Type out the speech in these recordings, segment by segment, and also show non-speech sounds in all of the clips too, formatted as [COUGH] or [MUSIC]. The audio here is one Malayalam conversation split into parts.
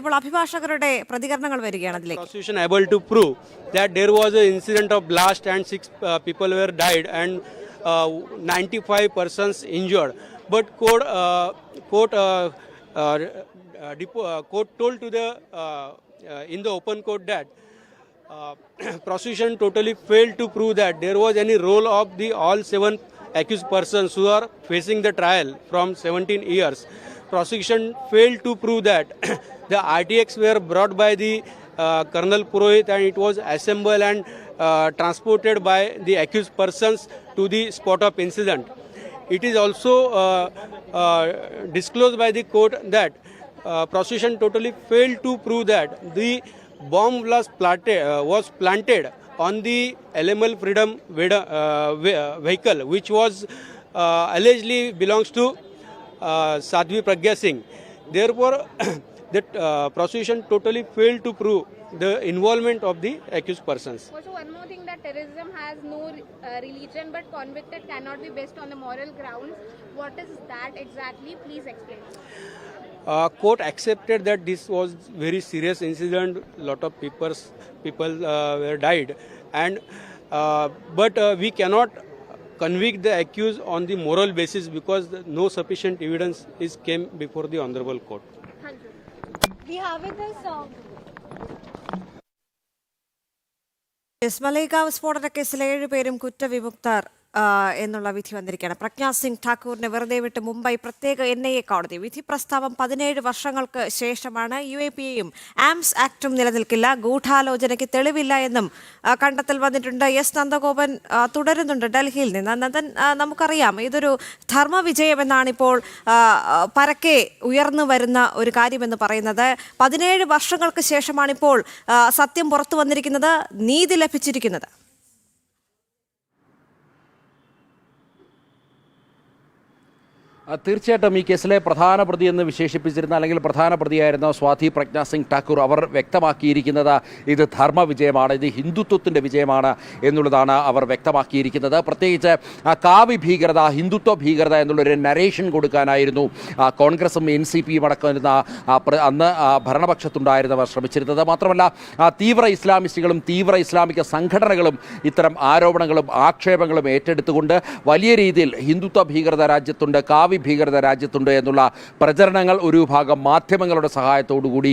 ഇപ്പോൾ അഭിഭാഷകരുടെ പ്രതികരണങ്ങൾ വരികയാണ് അതിലേക്ക് prosecution able to prove that there was an incident of blast and six uh, people were died and uh, 95 persons injured. But court, uh, court, uh, uh, uh, depo- uh, court told to the uh, uh, in the open court that uh, prosecution totally failed to prove that there was any role of the all seven accused persons who are facing the trial from 17 years. Prosecution failed to prove that the RTX were brought by the uh, Colonel Purohit and it was assembled and uh, transported by the accused persons to the spot of incident. It is also uh, uh, disclosed by the court that uh, prosecution totally failed to prove that the bomb was planted, uh, was planted on the LML Freedom Veda- uh, vehicle, which was uh, allegedly belongs to Sadhvi Pragya Singh. Therefore, [COUGHS] the uh, prosecution totally failed to prove the involvement of the accused persons. Also, one more thing that terrorism has no uh, religion but convicted cannot be based on the moral grounds. What is that exactly? Please explain. Uh, court accepted that this was very serious incident. Lot of people's, people uh, were died, and uh, but uh, we cannot convict the accused on the moral basis because the- no sufficient evidence is came before the honorable court. Thank you. We have with us uh, S Malegaon സ്ഫോടന കേസിൽ ഏഴുപേരും കുറ്റവിമുക്തർ ആ, എന്നുള്ള വിധി വന്നിരിക്കുകയാണ്. പ്രജ്ഞാ സിംഗ് ഠാക്കൂറിനെ വെറുതെ വിട്ട് മുംബൈ പ്രത്യേക എൻ ഐ എ കോടതി. വിധി പ്രസ്താവം പതിനേഴ് വർഷങ്ങൾക്ക് ശേഷമാണ് യു എ പി എയും ആംസ് ആക്ടും നിലനിൽക്കില്ല. ഗൂഢാലോചനയ്ക്ക് തെളിവില്ല എന്നും കണ്ടെത്തൽ വന്നിട്ടുണ്ട്. എസ്. നന്ദഗോപൻ തുടരുന്നുണ്ട് ഡൽഹിയിൽ നിന്ന്. നന്ദൻ നമുക്കറിയാം. ഇതൊരു ധർമ്മവിജയമെന്നാണ് ഇപ്പോൾ പരക്കെ ഉയർന്നു വരുന്ന ഒരു കാര്യമെന്ന് പറയുന്നത്. പതിനേഴ് വർഷങ്ങൾക്ക് ശേഷമാണിപ്പോൾ സത്യം പുറത്തു വന്നിരിക്കുന്നത് നീതി ലഭിച്ചിരിക്കുന്നത്. തീർച്ചയായിട്ടും ഈ കേസിലെ പ്രധാന പ്രതി എന്ന് വിശേഷിപ്പിച്ചിരുന്ന അല്ലെങ്കിൽ പ്രധാന പ്രതിയായിരുന്ന സ്വാതി പ്രജ്ഞാ സിംഗ് ഠാക്കൂർ അവർ വ്യക്തമാക്കിയിരിക്കുന്നത് ഇത് ധർമ്മ വിജയമാണ് ഇത് ഹിന്ദുത്വത്തിന്റെ വിജയമാണ് എന്നുള്ളതാണ് അവർ വ്യക്തമാക്കിയിരിക്കുന്നത്. പ്രത്യേകിച്ച് കാവി ഭീകരത ഹിന്ദുത്വ ഭീകരത എന്നുള്ളൊരു നരേഷൻ കൊടുക്കാനായിരുന്നു കോൺഗ്രസും എൻ സി പിയും അടക്കം വരുന്ന ആ, പ്ര- അന്ന് ഭരണപക്ഷത്തുണ്ടായിരുന്നവർ ശ്രമിച്ചിരുന്നത്. മാത്രമല്ല തീവ്ര ഇസ്ലാമിസ്റ്റുകളും തീവ്ര ഇസ്ലാമിക സംഘടനകളും ഇത്തരം ആരോപണങ്ങളും ആക്ഷേപങ്ങളും ഏറ്റെടുത്തുകൊണ്ട് വലിയ രീതിയിൽ ഹിന്ദുത്വ ഭീകരത രാജ്യത്തുണ്ട്. കാവി ഭീകരത രാജ്യത്തുണ്ട് എന്നുള്ള പ്രചരണങ്ങൾ ഒരു വിഭാഗം മാധ്യമങ്ങളുടെ സഹായത്തോടുകൂടി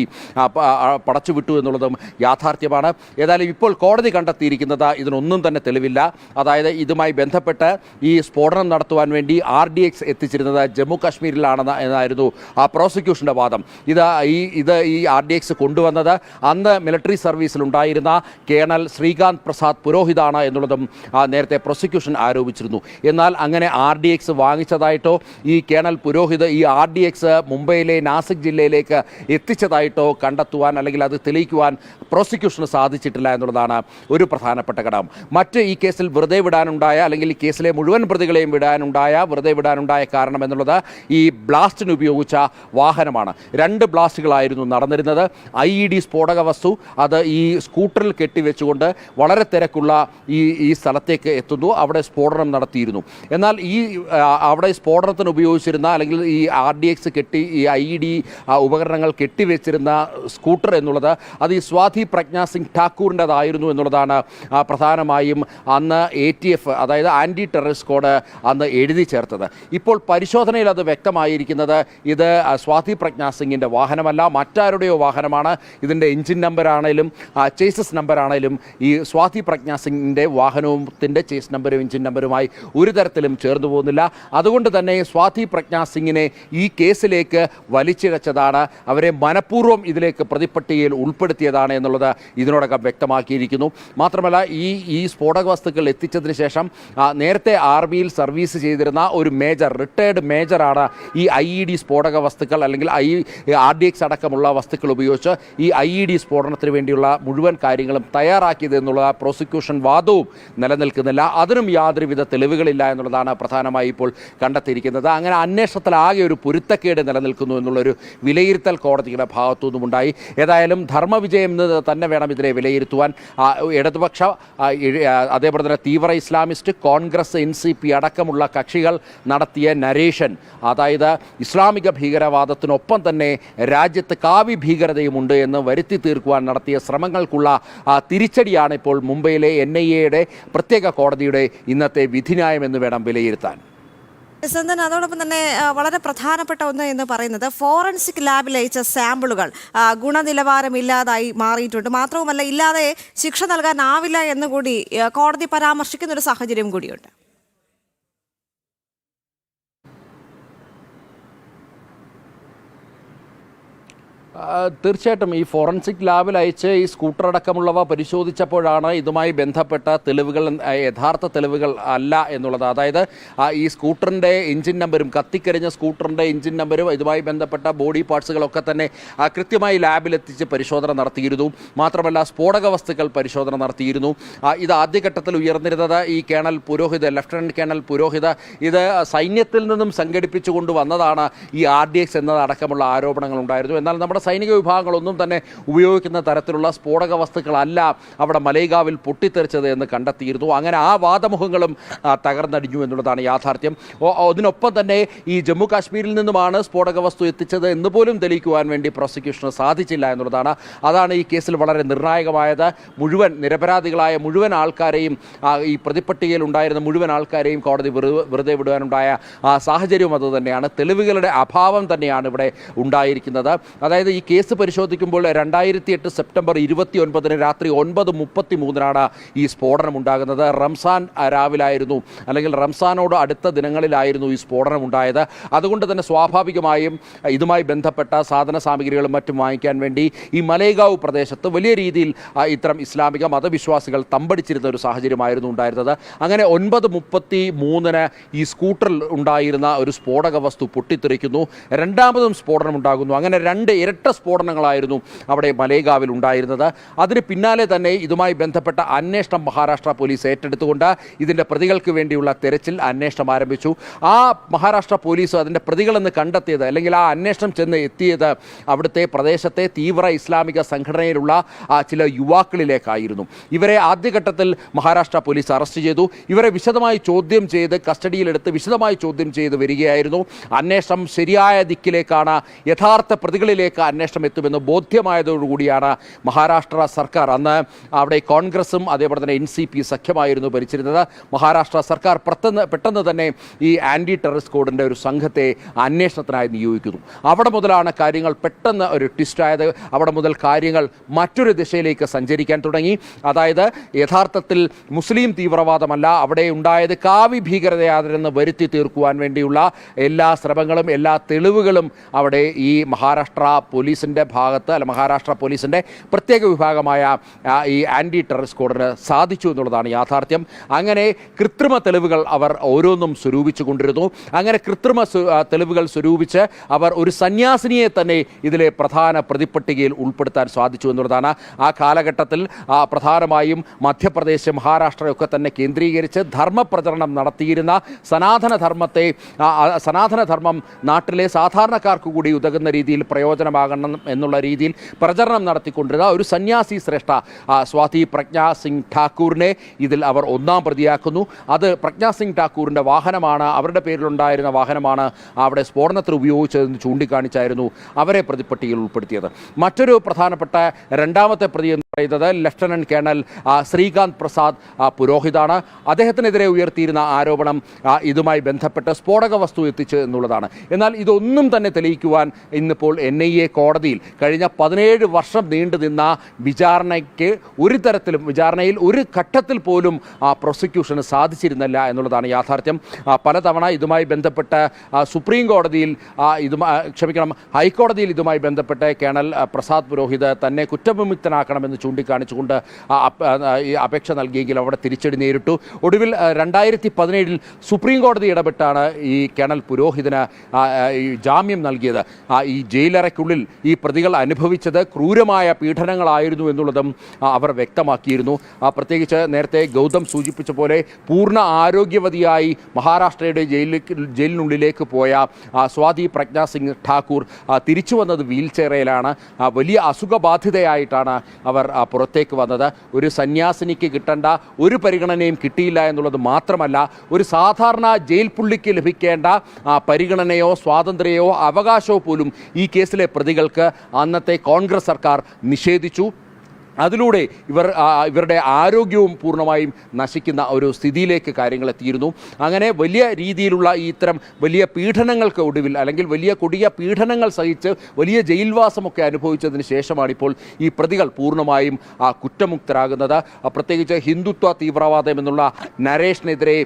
പടച്ചുവിട്ടു എന്നുള്ളതും യാഥാർത്ഥ്യമാണ്. ഏതായാലും ഇപ്പോൾ കോടതി കണ്ടെത്തിയിരിക്കുന്നത് ഇതിനൊന്നും തന്നെ തെളിവില്ല. അതായത് ഇതുമായി ബന്ധപ്പെട്ട് ഈ സ്ഫോടനം നടത്തുവാൻ വേണ്ടി ആർ ഡി എക്സ് എത്തിച്ചിരുന്നത് ജമ്മു കാശ്മീരിലാണെന്ന് എന്നായിരുന്നു ആ പ്രോസിക്യൂഷന്റെ വാദം. ഇത് ഈ ഇത് ഈ ആർ ഡി എക്സ് കൊണ്ടുവന്നത് അന്ന് മിലിറ്ററി സർവീസിലുണ്ടായിരുന്ന കേണൽ ശ്രീകാന്ത് പ്രസാദ് പുരോഹിതാണ് എന്നുള്ളതും നേരത്തെ പ്രോസിക്യൂഷൻ ആരോപിച്ചിരുന്നു. എന്നാൽ അങ്ങനെ ആർ ഡി എക്സ് വാങ്ങിച്ചതായിട്ടോ ഈ കേണൽ പുരോഹിത് ഈ ആർ ഡി എക്സ് മുംബൈയിലെ നാസിക് ജില്ലയിലേക്ക് എത്തിച്ചതായിട്ടോ കണ്ടെത്തുവാൻ അല്ലെങ്കിൽ അത് തെളിയിക്കുവാൻ പ്രോസിക്യൂഷന് സാധിച്ചിട്ടില്ല എന്നുള്ളതാണ് ഒരു പ്രധാനപ്പെട്ട ഘടകം. മറ്റ് ഈ കേസിൽ വെറുതെ വിടാനുണ്ടായ അല്ലെങ്കിൽ ഈ കേസിലെ മുഴുവൻ പ്രതികളെയും വിടാനുണ്ടായ വെറുതെ വിടാനുണ്ടായ കാരണം എന്നുള്ളത് ഈ ബ്ലാസ്റ്റിന് ഉപയോഗിച്ച വാഹനമാണ്. രണ്ട് ബ്ലാസ്റ്റുകളായിരുന്നു നടന്നിരുന്നത്. ഐ ഇ ഡി സ്ഫോടക വസ്തു അത് ഈ സ്കൂട്ടറിൽ കെട്ടിവെച്ചുകൊണ്ട് വളരെ തിരക്കുള്ള ഈ ഈ സ്ഥലത്തേക്ക് എത്തുന്നു. അവിടെ സ്ഫോടനം നടത്തിയിരുന്നു. എന്നാൽ ഈ അവിടെ സ്ഫോടനത്തിന് ഉപയോഗിച്ചിരുന്ന അല്ലെങ്കിൽ ഈ ആർ ഡി എക്സ് കെട്ടി ഈ ഐ ഡി ഉപകരണങ്ങൾ കെട്ടിവെച്ചിരുന്ന സ്കൂട്ടർ എന്നുള്ളത് അത് ഈ സ്വാതി പ്രജ്ഞാ സിംഗ് ഠാക്കൂറിന്റെതായിരുന്നു എന്നുള്ളതാണ് പ്രധാനമായും അന്ന് എ ടി എഫ് അതായത് ആന്റി ടെററിസ്റ്റ് കോഡ് അന്ന് എഴുതി ചേർത്തത്. ഇപ്പോൾ പരിശോധനയിൽ അത് വ്യക്തമായിരിക്കുന്നത് ഇത് സ്വാതി പ്രജ്ഞാ സിംഗിന്റെ വാഹനമല്ല മറ്റാരുടെയോ വാഹനമാണ്. ഇതിന്റെ എഞ്ചിൻ നമ്പറാണേലും ചേസസ് നമ്പറാണേലും ഈ സ്വാതി പ്രജ്ഞാ സിംഗിന്റെ വാഹനത്തിന്റെ ചേസ് നമ്പരും എഞ്ചിൻ നമ്പറുമായി ഒരു തരത്തിലും ചേർന്നു പോകുന്നില്ല. അതുകൊണ്ട് തന്നെ സ്വാതി പ്രജ്ഞാ സിംഗിനെ ഈ കേസിലേക്ക് വലിച്ചിഴച്ചതാണ്. അവരെ മനഃപൂർവം ഇതിലേക്ക് പ്രതിപ്പട്ടികയിൽ ഉൾപ്പെടുത്തിയതാണ് എന്നുള്ളത് ഇതിനോടകം വ്യക്തമാക്കിയിരിക്കുന്നു. മാത്രമല്ല ഈ ഈ സ്ഫോടക വസ്തുക്കൾ എത്തിച്ചതിന് ശേഷം നേരത്തെ ആർമിയിൽ സർവീസ് ചെയ്തിരുന്ന ഒരു മേജർ റിട്ടയർഡ് മേജറാണ് ഈ ഐ ഇ ഡി സ്ഫോടക വസ്തുക്കൾ അല്ലെങ്കിൽ ഐ ആർ ഡി എക്സ് അടക്കമുള്ള വസ്തുക്കൾ ഉപയോഗിച്ച് ഈ ഐ ഇ ഡി സ്ഫോടനത്തിന് വേണ്ടിയുള്ള മുഴുവൻ കാര്യങ്ങളും തയ്യാറാക്കിയത് എന്നുള്ള പ്രോസിക്യൂഷൻ വാദവും നിലനിൽക്കുന്നില്ല. അതിനും യാതൊരുവിധ തെളിവുകളില്ല എന്നുള്ളതാണ് പ്രധാനമായി ഇപ്പോൾ കണ്ടെത്തിയിരിക്കുന്നത്. അങ്ങനെ അന്വേഷണത്തിൽ ആകെ ഒരു പൊരുത്തക്കേട് നിലനിൽക്കുന്നു എന്നുള്ളൊരു വിലയിരുത്തൽ കോടതിയുടെ ഭാഗത്തു ഉണ്ടായി ഏതായാലും ധർമ്മവിജയം എന്ന് തന്നെ വേണം ഇതിനെ വിലയിരുത്തുവാൻ. ഇടതുപക്ഷ അതേപോലെ തന്നെ തീവ്ര Islamist Congress N C P അടക്കമുള്ള കക്ഷികൾ നടത്തിയ നരേഷൻ. അതായത് ഇസ്ലാമിക ഭീകരവാദത്തിനൊപ്പം തന്നെ രാജ്യത്ത് കാവി ഭീകരതയുമുണ്ട് എന്ന് വരുത്തി തീർക്കുവാൻ നടത്തിയ ശ്രമങ്ങൾക്കുള്ള തിരിച്ചടിയാണ് ഇപ്പോൾ മുംബൈയിലെ എൻ ഐ എയുടെ പ്രത്യേക കോടതിയുടെ ഇന്നത്തെ വിധിന്യായം എന്ന് വേണം വിലയിരുത്താൻ. സന്തൻ അതോടൊപ്പം തന്നെ വളരെ പ്രധാനപ്പെട്ട ഒന്ന് എന്ന് പറയുന്നത് ഫോറൻസിക് ലാബിൽ അയച്ച സാമ്പിളുകൾ ഗുണനിലവാരമില്ലാതായി മാറിയിട്ടുണ്ട്. മാത്രവുമല്ല ഇല്ലാതെ ശിക്ഷ നൽകാനാവില്ല എന്നുകൂടി കോടതി പരാമർശിക്കുന്ന ഒരു സാഹചര്യം കൂടിയുണ്ട്. തീർച്ചയായിട്ടും ഈ ഫോറൻസിക് ലാബിൽ അയച്ച് ഈ സ്കൂട്ടർ അടക്കമുള്ളവ പരിശോധിച്ചപ്പോഴാണ് ഇതുമായി ബന്ധപ്പെട്ട തെളിവുകൾ യഥാർത്ഥ തെളിവുകൾ അല്ല എന്നുള്ളത്. അതായത് ഈ സ്കൂട്ടറിന്റെ എഞ്ചിൻ നമ്പരും കത്തിക്കരിഞ്ഞ സ്കൂട്ടറിന്റെ എഞ്ചിൻ നമ്പരും ഇതുമായി ബന്ധപ്പെട്ട ബോഡി പാർട്സുകളൊക്കെ തന്നെ കൃത്യമായി ലാബിലെത്തിച്ച് പരിശോധന നടത്തിയിരുന്നു. മാത്രമല്ല സ്ഫോടക വസ്തുക്കൾ പരിശോധന നടത്തിയിരുന്നു. ഇത് ആദ്യഘട്ടത്തിൽ ഉയർന്നിരുന്നത് ഈ colonel Purohit lieutenant colonel Purohit ഇത് സൈന്യത്തിൽ നിന്നും സംഘടിപ്പിച്ചുകൊണ്ട് വന്നതാണ് ഈ ആർ ഡി എക്സ് എന്നതടക്കമുള്ള ആരോപണങ്ങൾ ഉണ്ടായിരുന്നു എന്നാൽ നമ്മുടെ സൈനിക വിഭാഗങ്ങളൊന്നും തന്നെ ഉപയോഗിക്കുന്ന തരത്തിലുള്ള സ്ഫോടക വസ്തുക്കളല്ല അവിടെ മലൈഗാവിൽ പൊട്ടിത്തെറിച്ചത് എന്ന് കണ്ടെത്തിയിരുന്നു. അങ്ങനെ ആ വാദമുഖങ്ങളും തകർന്നടിഞ്ഞു എന്നുള്ളതാണ് യാഥാർത്ഥ്യം. അതിനൊപ്പം തന്നെ ഈ ജമ്മു കാശ്മീരിൽ നിന്നുമാണ് സ്ഫോടക വസ്തു എത്തിച്ചത് എന്ന് പോലും തെളിയിക്കുവാൻ വേണ്ടി പ്രോസിക്യൂഷന് സാധിച്ചില്ല എന്നുള്ളതാണ്. അതാണ് ഈ കേസിൽ വളരെ നിർണായകമായത്. മുഴുവൻ നിരപരാധികളായ മുഴുവൻ ആൾക്കാരെയും ഈ പ്രതിപ്പട്ടികയിൽ ഉണ്ടായിരുന്ന മുഴുവൻ ആൾക്കാരെയും കോടതി വെറു- വെറുതെ വിടുവാനുണ്ടായ ആ സാഹചര്യവും അതുതന്നെയാണ്. തെളിവുകളുടെ അഭാവം തന്നെയാണ് ഇവിടെ ഉണ്ടായിരിക്കുന്നത്. അതായത് ഈ കേസ് പരിശോധിക്കുമ്പോൾ രണ്ടായിരത്തി എട്ട് സെപ്റ്റംബർ ഇരുപത്തി ഒൻപതിന് രാത്രി ഒൻപത് മുപ്പത്തി മൂന്നിനാണ് ഈ സ്ഫോടനം ഉണ്ടാകുന്നത്. റംസാൻ രാവിലായിരുന്നു. അല്ലെങ്കിൽ റംസാനോട് അടുത്ത ദിനങ്ങളിലായിരുന്നു ഈ സ്ഫോടനം ഉണ്ടായത്. അതുകൊണ്ട് തന്നെ സ്വാഭാവികമായും ഇതുമായി ബന്ധപ്പെട്ട സാധന സാമഗ്രികളും മറ്റും വാങ്ങിക്കാൻ വേണ്ടി ഈ മലേഗാവ് പ്രദേശത്ത് വലിയ രീതിയിൽ ഇത്തരം ഇസ്ലാമിക മതവിശ്വാസികൾ തമ്പടിച്ചിരുന്ന ഒരു സാഹചര്യമായിരുന്നു ഉണ്ടായിരുന്നത്. അങ്ങനെ ഒൻപത് മുപ്പത്തി മൂന്നിന് ഈ സ്കൂട്ടറിൽ ഉണ്ടായിരുന്ന ഒരു സ്ഫോടക വസ്തു പൊട്ടിത്തെറിക്കുന്നു. രണ്ടാമതും സ്ഫോടനം ഉണ്ടാകുന്നു. അങ്ങനെ രണ്ട് ഇരട്ട സ്ഫോടനങ്ങളായിരുന്നു അവിടെ മലേഗാവിൽ ഉണ്ടായിരുന്നത്. അതിന് പിന്നാലെ തന്നെ ഇതുമായി ബന്ധപ്പെട്ട അന്വേഷണം മഹാരാഷ്ട്ര പോലീസ് ഏറ്റെടുത്തുകൊണ്ട് ഇതിന്റെ പ്രതികൾക്ക് വേണ്ടിയുള്ള തെരച്ചിൽ അന്വേഷണം ആരംഭിച്ചു. ആ മഹാരാഷ്ട്ര പോലീസ് അതിന്റെ പ്രതികളെന്ന് കണ്ടെത്തിയത് അല്ലെങ്കിൽ ആ അന്വേഷണം ചെന്ന് എത്തിയത് അവിടുത്തെ പ്രദേശത്തെ തീവ്ര ഇസ്ലാമിക സംഘടനയിലുള്ള ചില യുവാക്കളിലേക്കായിരുന്നു. ഇവരെ ആദ്യഘട്ടത്തിൽ മഹാരാഷ്ട്ര പോലീസ് അറസ്റ്റ് ചെയ്തു. ഇവരെ വിശദമായി ചോദ്യം ചെയ്ത് കസ്റ്റഡിയിലെടുത്ത് വിശദമായി ചോദ്യം ചെയ്ത് വരികയായിരുന്നു. അന്വേഷണം ശരിയായ ദിക്കിലേക്കാണ് യഥാർത്ഥ പ്രതികളിലേക്ക് അന്വേഷണം എത്തുമെന്ന് ബോധ്യമായതോടുകൂടിയാണ് മഹാരാഷ്ട്ര സർക്കാർ. അന്ന് അവിടെ കോൺഗ്രസും അതേപോലെ തന്നെ എൻ സി പി സഖ്യമായിരുന്നു ഭരിച്ചിരുന്നത്. മഹാരാഷ്ട്ര സർക്കാർ പെട്ടെന്ന് പെട്ടെന്ന് തന്നെ ഈ ആന്റി ടെററിസ്റ്റ് കോഡിന്റെ ഒരു സംഘത്തെ അന്വേഷണത്തിനായി നിയോഗിക്കുന്നു. അവിടെ മുതലാണ് കാര്യങ്ങൾ പെട്ടെന്ന് ഒരു ട്വിസ്റ്റായത് അവിടെ മുതൽ കാര്യങ്ങൾ മറ്റൊരു ദിശയിലേക്ക് സഞ്ചരിക്കാൻ തുടങ്ങി. അതായത് യഥാർത്ഥത്തിൽ മുസ്ലിം തീവ്രവാദമല്ല അവിടെ ഉണ്ടായത് കാവി ഭീകരതയാതെന്ന് വരുത്തി തീർക്കുവാൻ വേണ്ടിയുള്ള എല്ലാ ശ്രമങ്ങളും എല്ലാ തെളിവുകളും അവിടെ ഈ മഹാരാഷ്ട്ര പോലീസിന്റെ ഭാഗത്ത് അല്ല മഹാരാഷ്ട്ര പോലീസിന്റെ പ്രത്യേക വിഭാഗമായ ഈ ആന്റി ടെററിസ്റ്റ് സ്ക്വാഡിന് സാധിച്ചു എന്നുള്ളതാണ് യാഥാർത്ഥ്യം. അങ്ങനെ കൃത്രിമ തെളിവുകൾ അവർ ഓരോന്നും സ്വരൂപിച്ചു കൊണ്ടിരുന്നു. അങ്ങനെ കൃത്രിമ തെളിവുകൾ സ്വരൂപിച്ച് അവർ ഒരു സന്യാസിനിയെ തന്നെ ഇതിലെ പ്രധാന പ്രതിപ്പട്ടികയിൽ ഉൾപ്പെടുത്താൻ സാധിച്ചു എന്നുള്ളതാണ് ആ കാലഘട്ടത്തിൽ പ്രധാനമായും മധ്യപ്രദേശ് മഹാരാഷ്ട്രയൊക്കെ തന്നെ കേന്ദ്രീകരിച്ച് ധർമ്മപ്രചരണം നടത്തിയിരുന്ന സനാതനധർമ്മത്തെ സനാതനധർമ്മം നാട്ടിലെ സാധാരണക്കാർക്ക് കൂടി ഉതകുന്ന രീതിയിൽ പ്രയോജനമാകണം എന്നുള്ള രീതിയിൽ പ്രചരണം നടത്തിക്കൊണ്ടിരുന്ന ഒരു സന്യാസി ശ്രേഷ്ഠ സ്വാതി പ്രജ്ഞാ സിംഗ് ഠാക്കൂറിനെ ഇതിൽ അവർ ഒന്നാം പ്രതിയാക്കുന്നു. അത് പ്രജ്ഞാ സിംഗ് ഠാക്കൂറിന്റെ വാഹനമാണ് അവരുടെ പേരിലുണ്ടായിരുന്ന വാഹനമാണ് അവിടെ സ്ഫോടനത്തിൽ ഉപയോഗിച്ചതെന്ന് ചൂണ്ടിക്കാണിച്ചായിരുന്നു അവരെ പ്രതിപ്പട്ടികയിൽ ഉൾപ്പെടുത്തിയത്. മറ്റൊരു പ്രധാനപ്പെട്ട രണ്ടാമത്തെ പ്രതി പറയുന്നത് ലഫ്റ്റനന്റ് കേണൽ ശ്രീകാന്ത് പ്രസാദ് പുരോഹിതാണ്. അദ്ദേഹത്തിനെതിരെ ഉയർത്തിയിരുന്ന ആരോപണം ഇതുമായി ബന്ധപ്പെട്ട് സ്ഫോടക വസ്തു എത്തിച്ചു എന്നുള്ളതാണ്. എന്നാൽ ഇതൊന്നും തന്നെ തെളിയിക്കുവാൻ ഇന്നിപ്പോൾ എൻ ഐ എ കോടതിയിൽ കഴിഞ്ഞ പതിനേഴ് വർഷം നീണ്ടു നിന്ന വിചാരണയ്ക്ക് ഒരു തരത്തിലും വിചാരണയിൽ ഒരു ഘട്ടത്തിൽ പോലും ആ പ്രോസിക്യൂഷന് സാധിച്ചിരുന്നില്ല എന്നുള്ളതാണ് യാഥാർത്ഥ്യം. പലതവണ ഇതുമായി ബന്ധപ്പെട്ട് സുപ്രീം കോടതിയിൽ ഇതുമായി ക്ഷമിക്കണം ഹൈക്കോടതിയിൽ ഇതുമായി ബന്ധപ്പെട്ട് കേണൽ പ്രസാദ് പുരോഹിത് തന്നെ കുറ്റവിമുക്തനാക്കണമെന്ന് ചൂണ്ടിക്കാണിച്ചുകൊണ്ട് ഈ അപേക്ഷ നൽകിയെങ്കിലും അവിടെ തിരിച്ചടി നേരിട്ടു. ഒടുവിൽ രണ്ടായിരത്തി പതിനേഴിൽ സുപ്രീം കോടതി ഇടപെട്ടാണ് ഈ കേണൽ പുരോഹിതന് ജാമ്യം നൽകിയത്. ഈ ജയിലറയ്ക്കുള്ളിൽ ഈ പ്രതികൾ അനുഭവിച്ചത് ക്രൂരമായ പീഡനങ്ങളായിരുന്നു എന്നുള്ളതും അവർ വ്യക്തമാക്കിയിരുന്നു. പ്രത്യേകിച്ച് നേരത്തെ ഗൗതം സൂചിപ്പിച്ച പോലെ പൂർണ ആരോഗ്യവതിയായി മഹാരാഷ്ട്രയുടെ ജയിലിൽ ജയിലിനുള്ളിലേക്ക് പോയ സ്വാതി പ്രജ്ഞാ സിംഗ് ഠാക്കൂർ തിരിച്ചു വന്നത് വീൽ ചെയറിലാണ് വലിയ അസുഖബാധിതയായിട്ടാണ് അവർ പുറത്തേക്ക് വന്നത്. ഒരു സന്യാസിനിക്ക് കിട്ടേണ്ട ഒരു പരിഗണനയും കിട്ടിയില്ല എന്നുള്ളത് മാത്രമല്ല ഒരു സാധാരണ ജയിൽ പുള്ളിക്ക് ലഭിക്കേണ്ട പരിഗണനയോ സ്വാതന്ത്ര്യമോ അവകാശമോ പോലും ഈ കേസിലെ പ്രതികൾക്ക് അന്നത്തെ കോൺഗ്രസ് സർക്കാർ നിഷേധിച്ചു. അതിലൂടെ ഇവർ ഇവരുടെ ആരോഗ്യവും പൂർണമായും നശിക്കുന്ന ഒരു സ്ഥിതിയിലേക്ക് കാര്യങ്ങൾ എത്തിയിരുന്നു. അങ്ങനെ വലിയ രീതിയിലുള്ള ഈ ഇത്തരം വലിയ പീഡനങ്ങൾക്ക് ഒടുവിൽ അല്ലെങ്കിൽ വലിയ കൊടിയ പീഡനങ്ങൾ സഹിച്ച് വലിയ ജയിൽവാസമൊക്കെ അനുഭവിച്ചതിന് ശേഷമാണ് ഇപ്പോൾ ഈ പ്രതികൾ പൂർണമായും കുറ്റമുക്തരാകുന്നത്. പ്രത്യേകിച്ച് ഹിന്ദുത്വ തീവ്രവാദം എന്നുള്ള നരേഷിനെതിരെ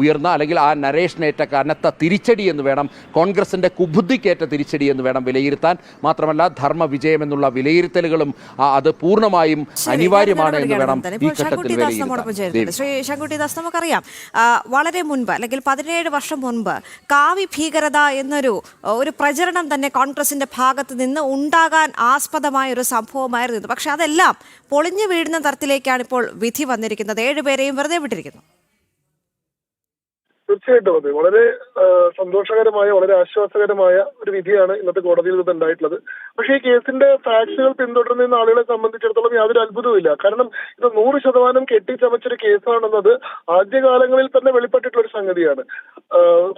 ഉയർന്ന അല്ലെങ്കിൽ ആ നരേഷിനേറ്റ കനത്ത തിരിച്ചടി എന്ന് വേണം കോൺഗ്രസിന്റെ കുബുദ്ധിക്കേറ്റ തിരിച്ചടി എന്ന് വേണം വിലയിരുത്താൻ. മാത്രമല്ല ധർമ്മ വിജയം എന്നുള്ള വിലയിരുത്തലുകളും അത് പൂർണമായും ശരി, അനിവാര്യമാണ് എന്ന് വേണം ഈ ഘട്ടത്തിൽ ശ്രീ ശങ്കുട്ടിദാസ് നമുക്കറിയാം വളരെ മുൻപ് അല്ലെങ്കിൽ പതിനേഴ് വർഷം മുൻപ് കാവി ഭീകരത എന്നൊരു ഒരു പ്രചരണം തന്നെ കോൺഗ്രസിന്റെ ഭാഗത്ത് നിന്ന് ഉണ്ടാകാൻ ആസ്പദമായ ഒരു സംഭവമായിരുന്നു. പക്ഷെ അതെല്ലാം പൊളിഞ്ഞു വീഴുന്ന തരത്തിലേക്കാണ് ഇപ്പോൾ വിധി വന്നിരിക്കുന്നത്. ഏഴുപേരെയും വെറുതെ വിട്ടിരിക്കുന്നു. തീർച്ചയായിട്ടും അതെ. വളരെ സന്തോഷകരമായ വളരെ ആശ്വാസകരമായ ഒരു വിധിയാണ് ഇന്നത്തെ കോടതിയിൽ നിന്ന് ഉണ്ടായിട്ടുള്ളത്. പക്ഷേ ഈ കേസിന്റെ ഫാക്സുകൾ പിന്തുടരുന്ന ആളുകളെ സംബന്ധിച്ചിടത്തോളം യാതൊരു അത്ഭുതവുമില്ല കാരണം ഇത് നൂറ് ശതമാനം കെട്ടിച്ചമച്ചൊരു കേസാണെന്നത് ആദ്യകാലങ്ങളിൽ തന്നെ വെളിപ്പെട്ടിട്ടുള്ള ഒരു സംഗതിയാണ്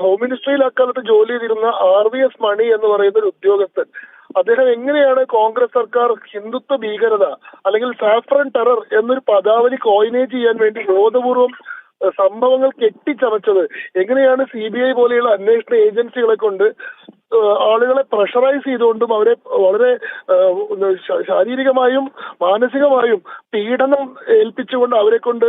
ഹോം മിനിസ്ട്രിയിൽ അക്കാലത്ത് ജോലി ചെയ്തിരുന്ന ആർ വി എസ് മണി എന്ന് പറയുന്ന ഒരു ഉദ്യോഗസ്ഥൻ അദ്ദേഹം എങ്ങനെയാണ് കോൺഗ്രസ് സർക്കാർ ഹിന്ദുത്വ ഭീകരത അല്ലെങ്കിൽ സാഫ്രൻ ടെറർ എന്നൊരു പദാവലി കോയിനേജ് ചെയ്യാൻ വേണ്ടി ബോധപൂർവം സംഭവങ്ങൾ കെട്ടിച്ചമച്ചത്. എങ്ങനെയാണ് സി ബി ഐ പോലെയുള്ള അന്വേഷണ ഏജൻസികളെ കൊണ്ട് ആളുകളെ പ്രഷറൈസ് ചെയ്തുകൊണ്ടും അവരെ വളരെ ശാരീരികമായും മാനസികമായും പീഡനം ഏൽപ്പിച്ചുകൊണ്ട് അവരെ കൊണ്ട്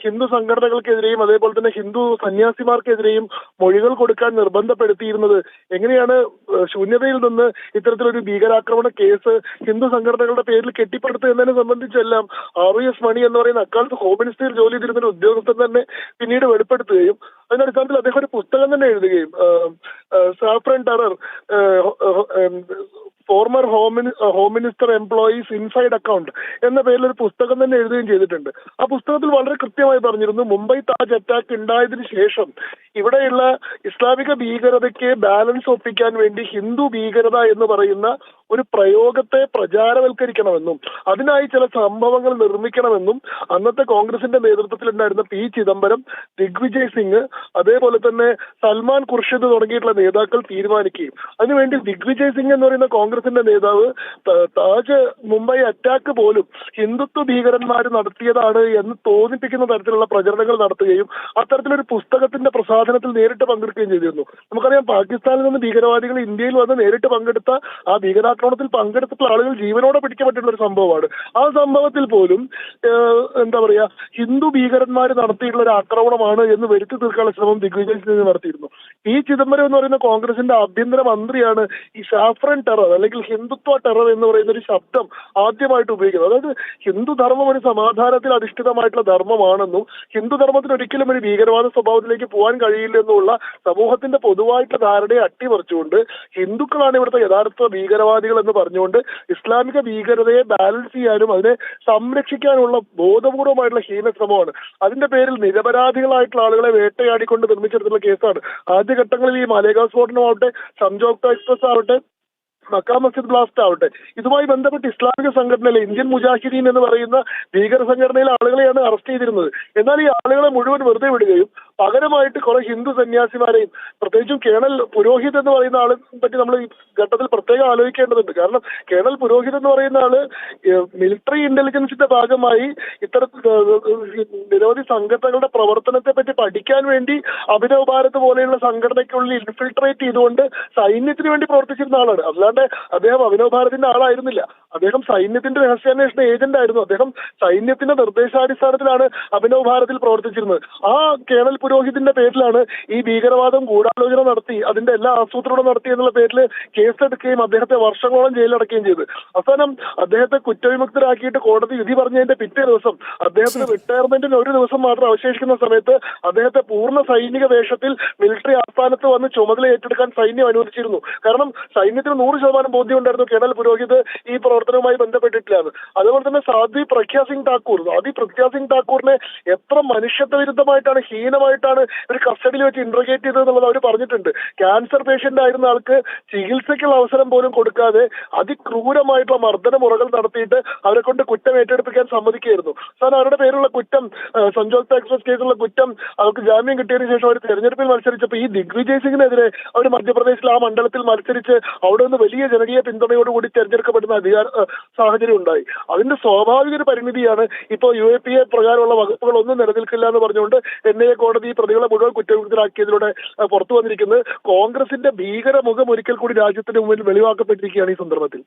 ഹിന്ദു സംഘടനകൾക്കെതിരെയും അതേപോലെ തന്നെ ഹിന്ദു സന്യാസിമാർക്കെതിരെയും മൊഴികൾ കൊടുക്കാൻ നിർബന്ധപ്പെടുത്തിയിരുന്നത് എങ്ങനെയാണ് ശൂന്യതയിൽ നിന്ന് ഇത്തരത്തിലൊരു ഭീകരാക്രമണ കേസ് ഹിന്ദു സംഘടനകളുടെ പേരിൽ കെട്ടിപ്പടുത്തുന്നതിനെ സംബന്ധിച്ചെല്ലാം ആർ എസ് മണി എന്ന് പറയുന്ന അക്കാലത്ത് ഹോം മിനിസ്റ്ററിൽ ജോലി ചെയ്തിരുന്ന ഒരു ഉദ്യോഗസ്ഥൻ തന്നെ പിന്നീട് വെളിപ്പെടുത്തുകയും അതിനടിസ്ഥാനത്തിൽ അദ്ദേഹം ഒരു പുസ്തകം തന്നെ എഴുതുകയും saffron terror former home home minister employees inside account എന്ന പേരിൽ ഒരു പുസ്തകം തന്നെ എഴുതുകയും ചെയ്തിട്ടുണ്ട്. ആ പുസ്തകത്തിൽ വളരെ കൃത്യമായി പറഞ്ഞിരുന്നു മുംബൈ താജ് അറ്റാക്ക് ഉണ്ടായതിനു ശേഷം ഇവിടെയുള്ള ഇസ്ലാമിക ഭീകരതയ്ക്ക് ബാലൻസ് ഒപ്പിക്കാൻ വേണ്ടി ഹിന്ദു ഭീകരത എന്ന് പറയുന്ന ഒരു പ്രയോഗത്തെ പ്രചാരവൽക്കരിക്കണമെന്നും അതിനായി ചില സംഭവങ്ങൾ നിർമ്മിക്കണമെന്നും അന്നത്തെ കോൺഗ്രസിന്റെ നേതൃത്വത്തിലുണ്ടായിരുന്ന പി. ചിദംബരം ദിഗ്വിജയ് സിംഗ് അതേപോലെ തന്നെ സൽമാൻ ഖുർഷിദ് തുടങ്ങിയിട്ടുള്ള നേതാക്കൾ തീരുമാനിക്കുകയും അതിനുവേണ്ടി ദിഗ്വിജയ് സിംഗ് എന്ന് പറയുന്ന കോൺഗ്രസിന്റെ നേതാവ് താജ് മുംബൈ അറ്റാക്ക് പോലും ഹിന്ദുത്വ ഭീകരന്മാർ നടത്തിയതാണ് എന്ന് തോന്നിപ്പിക്കുന്ന തരത്തിലുള്ള പ്രചരണങ്ങൾ നടത്തുകയും അത്തരത്തിലൊരു പുസ്തകത്തിന്റെ പ്രസാധനത്തിൽ നേരിട്ട് പങ്കെടുക്കുകയും ചെയ്തിരുന്നു. നമുക്കറിയാം പാകിസ്ഥാനിൽ നിന്ന് ഭീകരവാദികൾ ഇന്ത്യയിൽ വന്ന് നേരിട്ട് പങ്കെടുത്ത ആ ഭീകരാക്രമണത്തിൽ പങ്കെടുത്തിട്ടുള്ള ആളുകൾ ജീവനോടെ പിടിക്കപ്പെട്ടിട്ടുള്ള ഒരു സംഭവമാണ്. ആ സംഭവത്തിൽ പോലും എന്താ പറയാ ഹിന്ദു ഭീകരന്മാർ നടത്തിയിട്ടുള്ള ഒരു ആക്രമണമാണ് എന്ന് വരുത്തി തീർക്കാനുള്ള ശ്രമം ദിഗ്വിജയ് സിംഗ് നടത്തിയിരുന്നു. ഈ ചിദംബരം എന്ന് പറയുന്ന കോൺഗ്രസിന്റെ ആഭ്യന്തര മന്ത്രിയാണ് ഈ സാഫ്രൻ ടെറർ അല്ലെങ്കിൽ ഹിന്ദുത്വ ടെറർ എന്ന് പറയുന്ന ഒരു ശബ്ദം ആദ്യമായിട്ട് ഉപയോഗിക്കുന്നത്. അതായത് ഹിന്ദു ധർമ്മം ഒരു സമാധാനത്തിൽ അധിഷ്ഠിതമായിട്ടുള്ള ധർമ്മമാണെന്നും ഹിന്ദു ധർമ്മത്തിന് ഒരിക്കലും ഒരു ഭീകരവാദ സ്വഭാവത്തിലേക്ക് പോകാൻ കഴിയില്ല എന്നുള്ള സമൂഹത്തിന്റെ പൊതുവായിട്ടുള്ള ധാരണയെ അട്ടിമറിച്ചുകൊണ്ട് ഹിന്ദുക്കളാണ് ഇവിടുത്തെ യഥാർത്ഥ ഭീകരവാദികൾ എന്ന് പറഞ്ഞുകൊണ്ട് ഇസ്ലാമിക ഭീകരതയെ ബാലൻസ് ചെയ്യാനും അതിനെ സംരക്ഷിക്കാനുള്ള ബോധപൂർവമായിട്ടുള്ള ഹീനശ്രമമാണ് അതിന്റെ പേരിൽ നിരപരാധികളായിട്ടുള്ള ആളുകളെ വേട്ടയാടിക്കൊണ്ട് നിർമ്മിച്ചെടുത്തുള്ള കേസാണ്. ആദ്യഘട്ടങ്ങളിൽ ഈ മാലേഗാവ് സ്ഫോടനമാവട്ടെ സംജോക്ത എക്സ്പ്രസ് ആവട്ടെ മക്കാ മസ്ജിദ് ബ്ലാസ്റ്റ് ആവട്ടെ. ഇതുമായി ബന്ധപ്പെട്ട് ഇസ്ലാമിക സംഘടനയിലെ ഇന്ത്യൻ മുജാഹിദീൻ എന്ന് പറയുന്ന ഭീകര സംഘടനയിലെ ആളുകളെയാണ് അറസ്റ്റ് ചെയ്തിരുന്നത്. എന്നാൽ ഈ ആളുകളെ മുഴുവൻ വെറുതെ വിടുകയും പകരമായിട്ട് കുറെ ഹിന്ദു സന്യാസിമാരെയും പ്രത്യേകിച്ചും കേണൽ പുരോഹിത് എന്ന് പറയുന്ന ആളെ പറ്റി നമ്മൾ ഈ ഘട്ടത്തിൽ പ്രത്യേകം ആലോചിക്കേണ്ടതുണ്ട്. കാരണം കേണൽ പുരോഹിത് എന്ന് പറയുന്ന ആൾ മിലിറ്ററി ഇന്റലിജൻസിന്റെ ഭാഗമായി ഇത്തരത്തിൽ നിരവധി സംഘടനകളുടെ പ്രവർത്തനത്തെ പറ്റി പഠിക്കാൻ വേണ്ടി അഭിനവ് ഭാരത് പോലെയുള്ള സംഘടനയ്ക്കുള്ളിൽ ഇൻഫിൽട്രേറ്റ് ചെയ്തുകൊണ്ട് സൈന്യത്തിന് വേണ്ടി പ്രവർത്തിച്ചിരുന്ന ആളാണ്. അല്ലാണ്ട് അദ്ദേഹം അഭിനവ് ഭാരതിന്റെ ആളായിരുന്നില്ല. അദ്ദേഹം സൈന്യത്തിന്റെ രഹസ്യാന്വേഷണ ഏജന്റ് ആയിരുന്നു അദ്ദേഹം സൈന്യത്തിന്റെ നിർദ്ദേശാടിസ്ഥാനത്തിലാണ് അഭിനവ് ഭാരതിൽ പ്രവർത്തിച്ചിരുന്നത്. ആ കേണൽ പുരോഹിതിന്റെ പേരിലാണ് ഈ ഭീകരവാദം ഗൂഢാലോചന നടത്തി അതിന്റെ എല്ലാ ആസൂത്രണം നടത്തി എന്നുള്ള പേരിൽ കേസെടുക്കുകയും അദ്ദേഹത്തെ വർഷങ്ങളോളം ജയിലടക്കുകയും ചെയ്തു. അവസാനം അദ്ദേഹത്തെ കുറ്റവിമുക്തരാക്കിയിട്ട് കോടതി വിധി പറഞ്ഞതിന്റെ പിറ്റേ ദിവസം അദ്ദേഹത്തിന് റിട്ടയർമെന്റിന് ഒരു ദിവസം മാത്രം അവശേഷിക്കുന്ന സമയത്ത് അദ്ദേഹത്തെ പൂർണ സൈനിക വേഷത്തിൽ മിലിറ്ററി ആസ്ഥാനത്ത് വന്ന് ചുമതല ഏറ്റെടുക്കാൻ സൈന്യം അനുവദിച്ചിരുന്നു. കാരണം സൈന്യത്തിന് നൂറ് ശതമാനം ബോധ്യം ഉണ്ടായിരുന്നു കേണൽ പുരോഹിത് ഈ പ്രവർത്തനവുമായി ബന്ധപ്പെട്ടിട്ടില്ലാന്ന്. അതുപോലെ തന്നെ സാധ്വി പ്രഖ്യാ സിംഗ് താക്കൂർ സാധ്വി പ്രഖ്യാ സിംഗ് താക്കൂറിനെ എത്ര മനുഷ്യത്വ വിരുദ്ധമായിട്ടാണ് ഹീനമായിട്ടാണ് ഒരു കസ്റ്റഡിയിൽ വെച്ച് ഇന്റർഗേറ്റ് ചെയ്തത് എന്നുള്ളത് അവർ പറഞ്ഞിട്ടുണ്ട്. ക്യാൻസർ പേഷ്യന്റ് ആയിരുന്ന ആൾക്ക് ചികിത്സയ്ക്കുള്ള അവസരം പോലും കൊടുക്കാതെ അതിക്രൂരമായിട്ടുള്ള മർദ്ദന മുറകൾ നടത്തിയിട്ട് അവരെ കൊണ്ട് കുറ്റം ഏറ്റെടുപ്പിക്കാൻ സമ്മതിക്കുകയായിരുന്നു. സാർ അവരുടെ പേരുള്ള കുറ്റം സഞ്ജോക്ത എക്സ്പ്രസ് കേസുള്ള കുറ്റം അവർക്ക് ജാമ്യം കിട്ടിയതിനു ശേഷം അവർ തെരഞ്ഞെടുപ്പിൽ മത്സരിച്ചപ്പോൾ ഈ ദിഗ്വിജയ് സിംഗിനെതിരെ അവർ മധ്യപ്രദേശിൽ ആ മണ്ഡലത്തിൽ മത്സരിച്ച് അവിടെ നിന്ന് വലിയ ജനകീയ പിന്തുണയോടുകൂടി തെരഞ്ഞെടുക്കപ്പെടുന്ന അധികാര സാഹചര്യം ഉണ്ടായി. അതിന്റെ സ്വാഭാവിക ഒരു പരിമിതിയാണ് ഇപ്പോൾ യു എ പി എ പ്രകാരമുള്ള വകുപ്പുകൾ ഒന്നും നിലനിൽക്കില്ല എന്ന് പറഞ്ഞുകൊണ്ട് എൻ ഐ എ കോടതി ഈ പ്രതികളെ മുഴുവൻ കുറ്റകൃത്യരാക്കിയതിലൂടെ പുറത്തു വന്നിരിക്കുന്നത് കോൺഗ്രസിന്റെ ഭീകര മുഖം ഒരിക്കൽ കൂടി രാജ്യത്തിന്റെ മുമ്പിൽ വെളിവാക്കപ്പെട്ടിരിക്കുകയാണ് ഈ സന്ദർഭത്തിൽ.